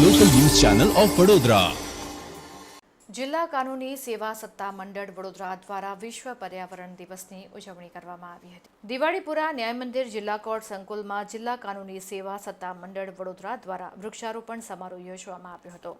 Channel of Vadodara. જિલ્લા કાનૂની સેવા સત્તા મંડળ વડોદરા દ્વારા વિશ્વ પર્યાવરણ દિવસની ઉજવણી કરવામાં આવી હતી. દિવાળીપુરા ન્યાય મંદિર જિલ્લા કોર્ટ સંકુલમાં જિલ્લા કાનૂની સેવા સત્તા મંડળ વડોદરા દ્વારા વૃક્ષારોપણ સમારોહ યોજવામાં આવ્યો હતો.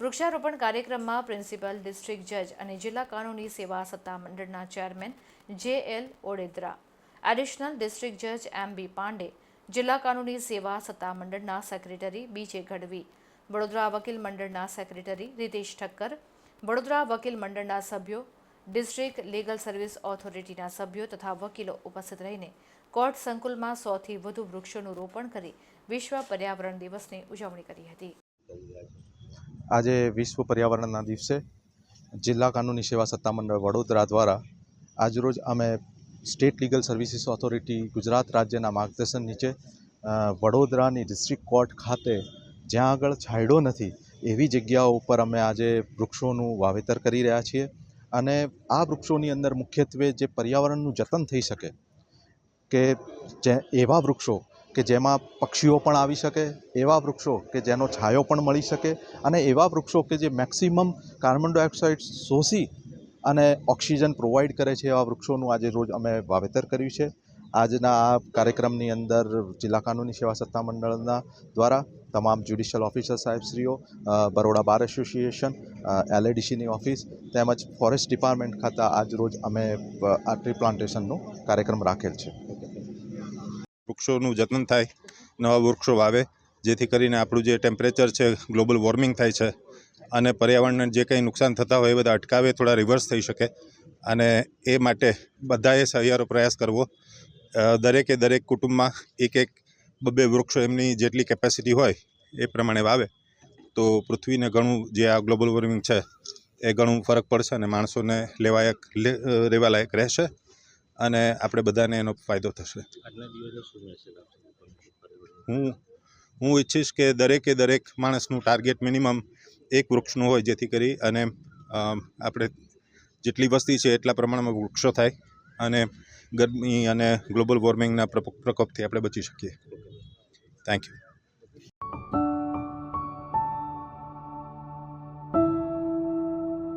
વૃક્ષારોપણ કાર્યક્રમમાં પ્રિન્સિપલ ડિસ્ટ્રિક્ટ જજ અને જિલ્લા કાનૂની સેવા સત્તા મંડળના ચેરમેન જે એલ ઓડેદરા, એડિશનલ ડિસ્ટ્રિક્ટ જજ એમ બી પાંડે, જિલ્લા કાનૂની સેવા સત્તા મંડળના સેક્રેટરી બી જે ગઢવી વડોદરા વકીલ મંડળના સેક્રેટરી રીતેશ ઠક્કર, વડોદરા વકીલ મંડળના સભ્યો, ડિસ્ટ્રિક્ટ લીગલ સર્વિસ ઓથોરિટીના સભ્યો તથા વકીલો ઉપસ્થિત રહીને કોર્ટ સંકુલમાં સોથી વધુ વૃક્ષોનું રોપણ કરી વિશ્વ પર્યાવરણ દિવસની ઉજવણી કરી હતી. આજે વિશ્વ પર્યાવરણના દિવસે જિલ્લા કાનૂની સેવા સત્તામંડળ વડોદરા દ્વારા આજરોજ અમે state legal services authority Gujarat રાજ્યના માર્ગદર્શન નીચે વડોદરાની ડિસ્ટ્રિક્ટ કોર્ટ ખાતે જ્યાં આગળ છાંયડો નથી, એવી જગ્યાઓ ઉપર અમે આજે વૃક્ષોનું વાવેતર કરી રહ્યા છીએ. અને આ વૃક્ષોની અંદર મુખ્યત્વે જે પર્યાવરણનું જતન થઈ શકે, કે જે એવા વૃક્ષો કે જેમાં પક્ષીઓ પણ આવી શકે, એવા વૃક્ષો કે જેનો છાંયો પણ મળી શકે, અને એવા વૃક્ષો કે જે મેક્સિમમ કાર્બન ડાયોક્સાઇડ શોષી અને ઓક્સિજન પ્રોવાઈડ કરે છે એવા વૃક્ષોનું આજે રોજ અમે વાવેતર કર્યું છે. આજના આ કાર્યક્રમની અંદર જિલ્લા કાનૂની સેવા સત્તા મંડળના દ્વારા તમામ જ્યુડિશિયલ ઓફિસર સાહેબશ્રીઓ બરોડા બાર એસોસિએશન એલએડીસીની ઓફિસ તેમજ ફોરેસ્ટ ડિપાર્ટમેન્ટ ખાતા આજ રોજ અમે આ ટ્રી પ્લાન્ટેશનનો કાર્યક્રમ રાખેલ છે. વૃક્ષોનું જતન થાય, નવા વૃક્ષો વાવે, જેથી કરીને આપણું જે ટેમ્પરેચર છે, ગ્લોબલ વોર્મિંગ થાય છે અને પર્યાવરણને જે કંઈ નુકસાન થતા હોય એ બધા અટકાવે, થોડા રિવર્સ થઈ શકે અને એ માટે બધાએ સહિયારો પ્રયાસ કરવો. દરેકે દરેક કુટુંબમાં એક એક બબ્બે વૃક્ષો એમની જેટલી કેપેસિટી હોય એ પ્રમાણે વાવે. તો પૃથ્વીને ઘણું જે આ ગ્લોબલ વોર્મિંગ છે એ ઘણું ફરક પડશે અને માણસોને લેવાયક રહેવા લાયક રહેશે અને આપણે બધાને એનો ફાયદો થશે. હું હું ઈચ્છીશ કે દરેકે દરેક માણસનું ટાર્ગેટ મિનિમમ એક વૃક્ષનું હોય જેથી કરી અને આપણે જેટલી વસ્તી છે એટલા પ્રમાણમાં વૃક્ષો થાય. અને ગરમી અને ગ્લોબલ વોર્મિંગના પ્રકો- પ્રકોપથી આપણે બચી શકીએ. Thank you